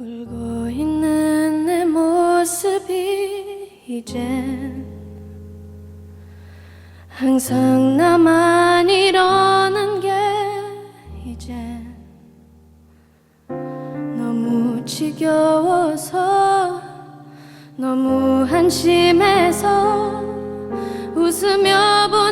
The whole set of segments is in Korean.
울고 있는 내 모습이 이젠 항상 나만 이러는 게 이젠 너무 지겨워서 너무 한심해서 웃으며 보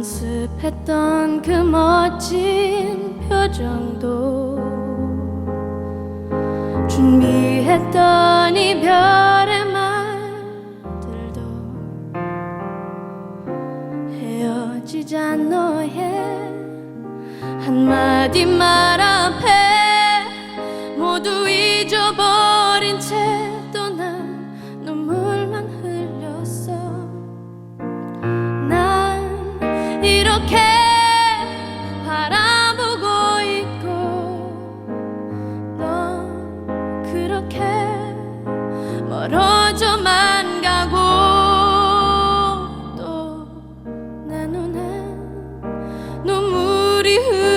연습했던 그 멋진 표정도 준비했던 이별의 말들도 헤어지자 너의 한마디 말 앞에 멀어져만 가고 또 내 눈에 눈물이 흐르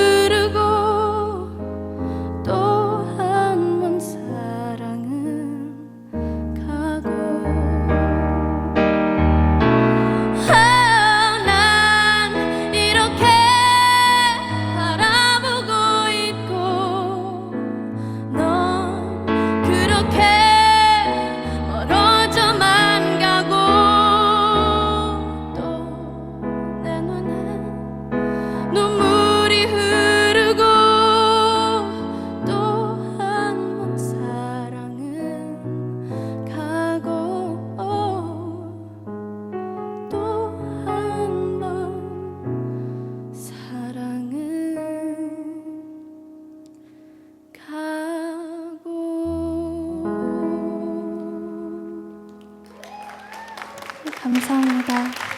감사합니다.